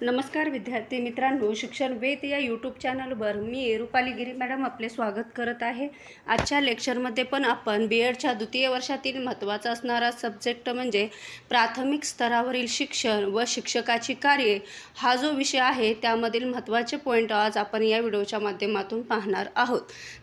नमस्कार विद्यार्थी मित्रांनो शिक्षण वेद या यूट्यूब चॅनलवर मी रुपाली गिरी मॅडम आपले स्वागत करत आहे. आजच्या लेक्चरमध्ये पण आपण बी एडच्या द्वितीय वर्षातील महत्त्वाचा असणारा सब्जेक्ट म्हणजे प्राथमिक स्तरावरील शिक्षण व शिक्षकाची कार्ये हा जो विषय आहे त्यामधील महत्त्वाचे पॉईंट आज आपण या व्हिडिओच्या माध्यमातून पाहणार आहोत.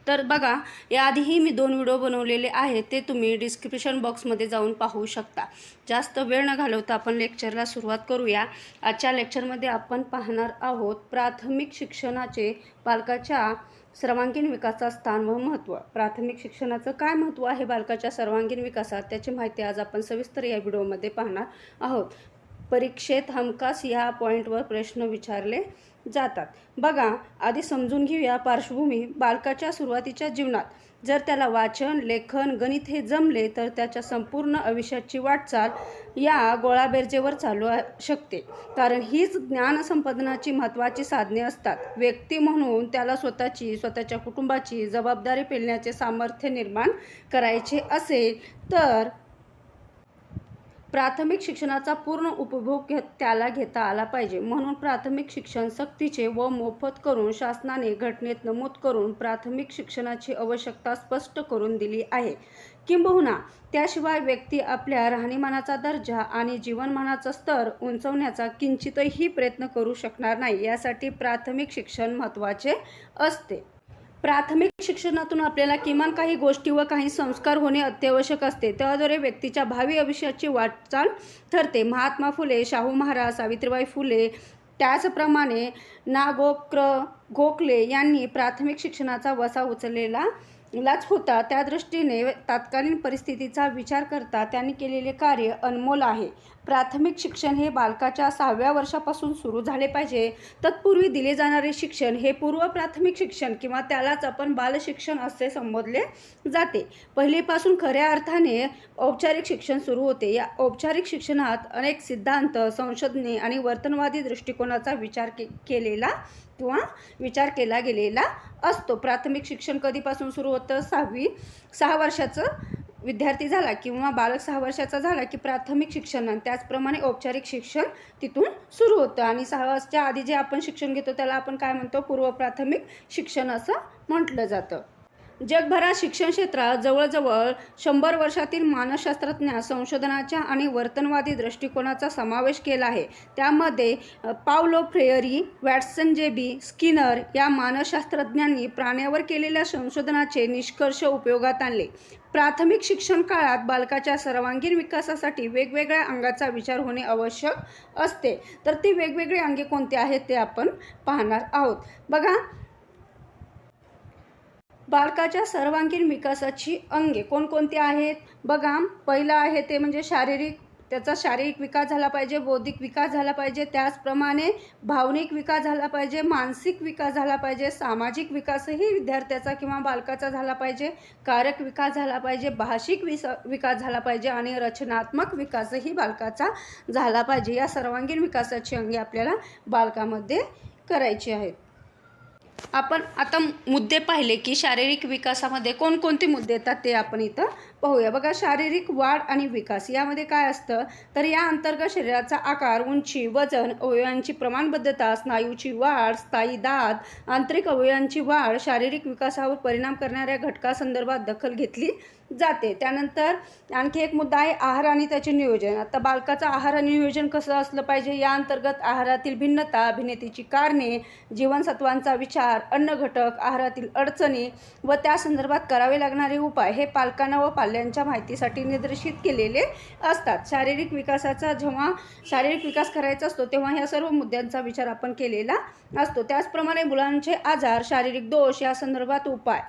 तर बघा याआधीही मी दोन व्हिडिओ बनवलेले आहेत ते तुम्ही डिस्क्रिप्शन बॉक्समध्ये जाऊन पाहू शकता. जास्त वेळ न घालवता आपण लेक्चरला सुरुवात करूया. आजच्या लेक्चरमध्ये आपण पाहणार आहोत प्राथमिक शिक्षणाचे बालकाच्या सर्वांगीण विकासात स्थान व महत्त्व. प्राथमिक शिक्षणाचं काय महत्त्व आहे बालकाच्या सर्वांगीण विकासात? त्याची माहिती आज आपण सविस्तर या व्हिडिओमध्ये पाहणार आहोत. परीक्षेत हमखास या पॉईंटवर प्रश्न विचारले जातात. बघा आधी समजून घेऊया पार्श्वभूमी बालकाच्या सुरुवातीच्या जीवनात. जर त्याला वाचन लेखन गणित हे जमले तर त्याच्या संपूर्ण आयुष्याची वाटचाल या गोळाबेरजेवर चालू आहे- शकते. कारण हीच ज्ञानसंपादनाची महत्त्वाची साधने असतात. व्यक्ती म्हणून त्याला स्वतःची स्वतःच्या कुटुंबाची जबाबदारी पेलण्याचे सामर्थ्य निर्माण करायचे असेल तर प्राथमिक शिक्षणाचा पूर्ण उपभोग घेत त्याला घेता आला पाहिजे. म्हणून प्राथमिक शिक्षण सक्तीचे व मोफत करून शासनाने घटनेत नमूद करून प्राथमिक शिक्षणाची आवश्यकता स्पष्ट करून दिली आहे. किंबहुना त्याशिवाय व्यक्ती आपल्या राहणीमानाचा दर्जा आणि जीवनमानाचा स्तर उंचवण्याचा किंचितही प्रयत्न करू शकणार नाही यासाठी प्राथमिक शिक्षण महत्त्वाचे असते. प्राथमिक शिक्षणातून आपल्याला किमान काही गोष्टी व काही संस्कार होणे अत्यावश्यक असते. त्याद्वारे व्यक्तीच्या भावी आयुष्याची वाटचाल ठरते. महात्मा फुले शाहू महाराज सावित्रीबाई फुले त्याचप्रमाणे ना गोक्र गोखले यांनी प्राथमिक शिक्षणाचा वसा उचललेला लाच होता त्या दृष्टीने तात्कालीन परिस्थितीचा विचार करता त्यांनी केलेले कार्य अनमोल आहे. प्राथमिक शिक्षण हे बालकाच्या सहाव्या वर्षापासून सुरू झाले पाहिजे. तत्पूर्वी दिले जाणारे शिक्षण हे पूर्व प्राथमिक शिक्षण किंवा त्यालाच आपण बालशिक्षण असे संबोधले जाते. पहिलेपासून खऱ्या अर्थाने औपचारिक शिक्षण सुरू होते. या औपचारिक शिक्षणात अनेक सिद्धांत संशोधने आणि वर्तनवादी दृष्टिकोनाचा विचार के केलेला किंवा विचार केला गेलेला असतो. प्राथमिक शिक्षण कधीपासून सुरू होतं सहावी. सहा वर्षाचं विद्यार्थी झाला किंवा बालक सहा वर्षाचा झाला की प्राथमिक शिक्षण आणि त्याचप्रमाणे औपचारिक शिक्षण तिथून सुरू होतं. आणि सहा वर्षाच्या आधी जे आपण शिक्षण घेतो त्याला आपण काय म्हणतो? पूर्व प्राथमिक शिक्षण असं म्हटलं जातं. जगभरात शिक्षण क्षेत्रात जवळजवळ शंभर वर्षातील मानसशास्त्रज्ञ संशोधनाच्या आणि वर्तनवादी दृष्टिकोनाचा समावेश केला आहे. त्यामध्ये Paulo Freire Watson J B Skinner या मानसशास्त्रज्ञांनी प्राण्यावर केलेल्या संशोधनाचे निष्कर्ष उपयोगात आणले. प्राथमिक शिक्षण काळात बालकाच्या सर्वांगीण विकासासाठी वेगवेगळ्या अंगाचा विचार होणे आवश्यक असते. तर ती वेगवेगळी अंगे कोणती आहेत ते आपण पाहणार आहोत. बघा बालकाच्या सर्वांगीण विकासाची अंगे कोणकोणती आहेत? बघा पहिलं आहे ते म्हणजे शारीरिक त्याचा शारीरिक विकास झाला पाहिजे बौद्धिक विकास झाला पाहिजे त्याचप्रमाणे भावनिक विकास झाला पाहिजे मानसिक विकास झाला पाहिजे सामाजिक विकासही विद्यार्थ्याचा किंवा बालकाचा झाला पाहिजे कारक विकास झाला पाहिजे भाषिक विस विकास झाला पाहिजे आणि रचनात्मक विकासही बालकाचा झाला पाहिजे. या सर्वांगीण विकासाची अंगे आपल्याला बालकामध्ये करायची आहेत. आपण आता मुद्दे पाहिले की शारीरिक विकासामध्ये कोणकोणते मुद्दे येतात ते आपण इथं पाहूया. बघा शारीरिक वाढ आणि विकास यामध्ये काय असतं? तर या अंतर्गत शरीराचा आकार उंची वजन अवयवांची प्रमाणबद्धता स्नायूची वाढ स्थायी दात आंतरिक अवयवांची वाढ शारीरिक विकासावर परिणाम करणाऱ्या घटकासंदर्भात दखल घेतली जाते. त्यानंतर आणखी एक मुद्दा आहे आहार आणि त्याचे नियोजन. आता बालकाचं आहार आणि नियोजन कसं असलं पाहिजे या अंतर्गत आहारातील भिन्नता भिन्नतेची कारणे जीवनसत्वांचा विचार अन्न घटक आहारातील अडचणी व त्या संदर्भात करावे लागणारे उपाय हे पालकांना व पाल्यांच्या माहितीसाठी निर्देशित केलेले असतात. शारीरिक विकासाचा जेव्हा शारीरिक विकास करायचा असतो तेव्हा ह्या सर्व मुद्द्यांचा विचार आपण केलेला असतो. त्याचप्रमाणे मुलांचे आजार शारीरिक दोष या संदर्भात उपाय.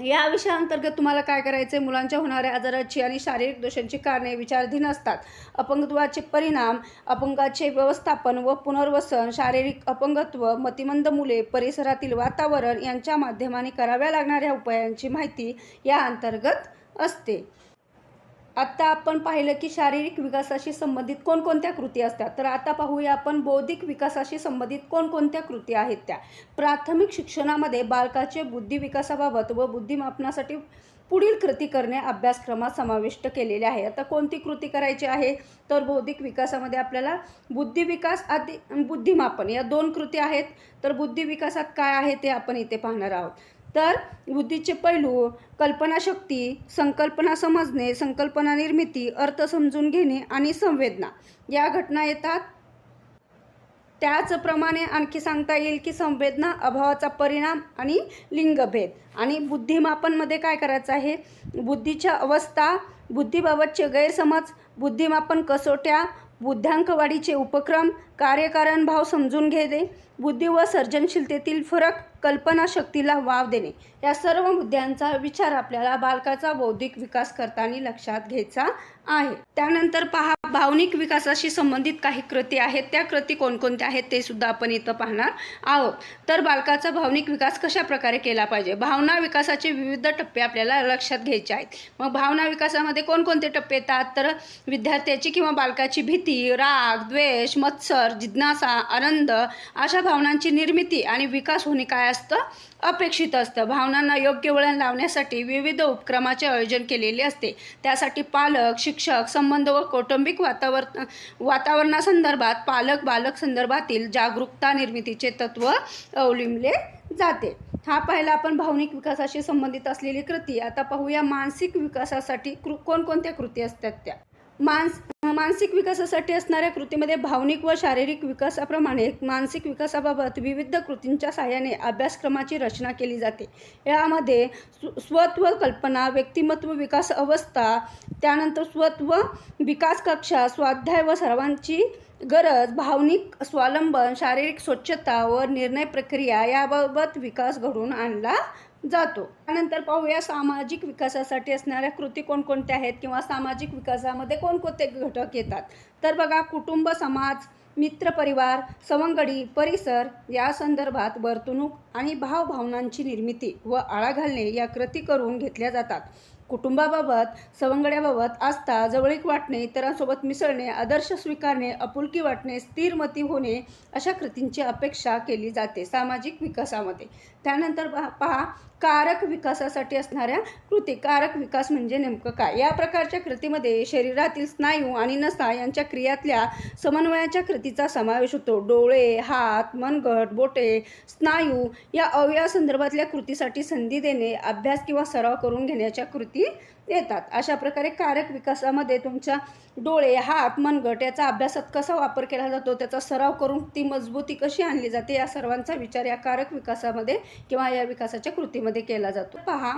या विषयाअंतर्गत तुम्हाला काय करायचे मुलांच्या होणाऱ्या आजाराची आणि शारीरिक दोषांची कारणे विचारधीन असतात. अपंगत्वाचे परिणाम अपंगाचे व्यवस्थापन व पुनर्वसन शारीरिक अपंगत्व मतिमंद मुले परिसरातील वातावरण यांच्या माध्यमाने कराव्या लागणाऱ्या उपायांची माहिती या अंतर्गत असते. आत्ता आपण पाहिलं की शारीरिक विकासाशी संबंधित कोणकोणत्या कृती असतात? तर आता पाहूया आपण बौद्धिक विकासाशी संबंधित कोणकोणत्या कृती आहेत त्या? प्राथमिक शिक्षणामध्ये बालकाचे बुद्धिविकासाबाबत व बुद्धिमापनासाठी पुढील कृती करणे अभ्यासक्रमात समाविष्ट केलेले आहे. आता कोणती कृती करायची आहे? तर बौद्धिक विकासामध्ये आपल्याला बुद्धिविकास आदी बुद्धिमापन या दोन कृती आहेत. तर बुद्धिविकासात काय आहे ते आपण इथे पाहणार आहोत. तर बुद्धीचे पैलू कल्पनाशक्ती संकल्पना समजणे संकल्पना निर्मिती अर्थ समजून घेणे आणि संवेदना या घटना येतात. त्याचप्रमाणे आणखी सांगता येईल की संवेदना अभावाचा परिणाम आणि लिंगभेद. आणि बुद्धिमापनमध्ये काय करायचं आहे? बुद्धीच्या अवस्था बुद्धीबाबतचे गैरसमज बुद्धिमापन कसोट्या बुद्ध्यांकवाढीचे उपक्रम कार्यकारण भाव समजून घेणे बुद्धी व सर्जनशीलतेतील फरक कल्पनाशक्तीला वाव देणे. या सर्व मुद्द्यांचा विचार आपल्याला बालकाचा बौद्धिक विकास करताना लक्षात घ्यायचा आहे. त्यानंतर पहा भावनिक विकासाशी संबंधित काही कृती आहेत. त्या कृती कोणकोणत्या आहेत ते सुद्धा आपण इथं पाहणार आहोत. तर बालकाचा भावनिक विकास कशा प्रकारे केला पाहिजे? भावना विकासाचे विविध टप्पे आपल्याला लक्षात घ्यायचे आहेत. मग भावना विकासामध्ये कोणकोणते टप्पे येतात? तर विद्यार्थ्याची किंवा बालकाची भीती राग द्वेष मत्सर जिज्ञासा आनंद अशा भावनांची निर्मिती आणि विकास होणे काय असतं? अपेक्षित असतं. भावनांना योग्य वळण लावण्यासाठी विविध उपक्रमाचे आयोजन केलेले असते. त्यासाठी पालक शिक्षक संबंध व कौटुंबिक वातावरण वातावरणासंदर्भात पालक बालक संदर्भातील जागरूकता निर्मितीचे तत्व अवलंबले जाते. हा पाहिला आपण भावनिक विकासाशी संबंधित असलेली कृती. आता पाहूया मानसिक विकासासाठी कृ कोणकोणत्या कृती असतात त्या? मानस मानसिक विकासासाठी असणाऱ्या कृतीमध्ये भावनिक व शारीरिक विकासाप्रमाणे मानसिक विकासाबाबत विविध कृतींच्या साहाय्याने अभ्यासक्रमाची रचना केली जाते. यामध्ये स्व स्वत्व कल्पना व्यक्तिमत्व विकास अवस्था त्यानंतर स्वत्व विकास कक्षा स्वाध्याय व सर्वांची गरज भावनिक स्वावलंबन शारीरिक स्वच्छता व निर्णय प्रक्रिया याबाबत विकास घडवून आणला जातो. त्यानंतर पाहूया सामाजिक विकासासाठी असणाऱ्या कृती कोणकोणत्या आहेत किंवा सामाजिक विकासामध्ये कोणकोणते घटक येतात. तर बघा कुटुंब समाज मित्रपरिवार सवंगडी परिसर या संदर्भात वर्तणूक आणि भावभावनांची निर्मिती व आळा घालणे या कृती करून घेतल्या जातात. कुटुंबाबाबत सवंगड्याबाबत आस्था जवळीक वाटणे इतरांसोबत मिसळणे आदर्श स्वीकारणे आपुलकी वाटणे स्थिरमती होणे अशा कृतींची अपेक्षा केली जाते सामाजिक विकासामध्ये. त्यानंतर पहा पहा कारक विकासासाठी असणाऱ्या कृती. कारक विकास म्हणजे नेमकं काय? या प्रकारच्या कृतीमध्ये शरीरातील स्नायू आणि नसा यांच्या क्रियातल्या समन्वयाच्या कृतीचा समावेश होतो. डोळे हात मनगट बोटे स्नायू या अवयवासंदर्भातल्या कृतीसाठी संधी देणे अभ्यास किंवा सराव करून घेण्याच्या कृती येतात अशा प्रकारे कारक विकासामध्ये तुमच्या डोळे हात मनगट याचा अभ्यासात कसा वापर केला जातो त्याचा सराव करून ती मजबूती कशी आणली जाते या सर्वांचा विचार या कारक विकासामध्ये किंवा या विकासाच्या कृतीमध्ये केला जातो. पहा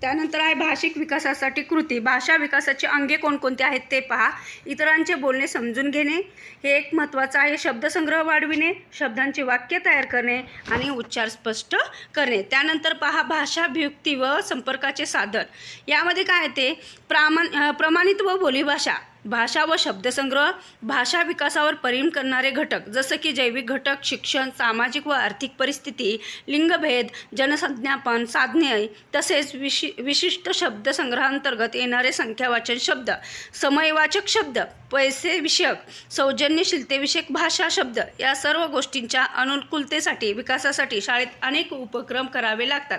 त्यानंतर आहे भाषिक विकासासाठी कृती. भाषा विकासाची अंगे कोणकोणती आहेत ते पहा. इतरांचे बोलणे समजून घेणे हे एक महत्त्वाचं आहे. शब्दसंग्रह वाढविणे शब्दांचे वाक्य तयार करणे आणि उच्चार स्पष्ट करणे. त्यानंतर पहा भाषाभियुक्ती व संपर्काचे साधन. यामध्ये काय आहे ते? प्रामाण प्रमाणित व बोलीभाषा. भाषा व शब्दसंग्रह भाषा विकासावर परिणाम करणारे घटक जसं की जैविक घटक शिक्षण सामाजिक व आर्थिक परिस्थिती लिंगभेद जनसंज्ञापन साधने तसेच विशि विशिष्ट शब्दसंग्रहांतर्गत येणारे संख्यावाचन शब्द समयवाचक शब्द पैसे विषयक सौजन्यशीलतेविषयक भाषा शब्द या सर्व गोष्टींच्या अनुकूलतेसाठी विकासासाठी शाळेत अनेक उपक्रम करावे लागतात.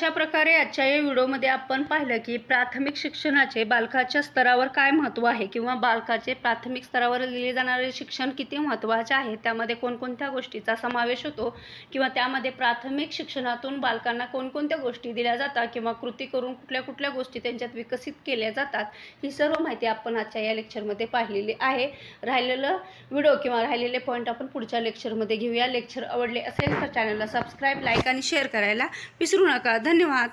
अशा प्रकारे आजच्या या व्हिडिओमध्ये आपण पाहिलं की प्राथमिक शिक्षणाचे बालकाच्या स्तरावर काय महत्त्व आहे किंवा बालकाचे प्राथमिक स्तरावर दिले जाणारे शिक्षण किती महत्त्वाचे आहे? त्यामध्ये कोणकोणत्या गोष्टीचा समावेश होतो? किंवा त्यामध्ये प्राथमिक शिक्षणातून बालकांना कोणकोणत्या गोष्टी दिल्या जातात? किंवा कृती करून कुठल्या कुठल्या गोष्टी त्यांच्यात विकसित केल्या जातात? ही सर्व माहिती आपण आजच्या या लेक्चरमध्ये पाहिलेली आहे. राहिलेलं व्हिडिओ किंवा राहिलेले पॉईंट आपण पुढच्या लेक्चरमध्ये घेऊया. लेक्चर आवडले असेल तर चॅनलला सबस्क्राईब लाईक आणि शेअर करायला विसरू नका. धन्यवाद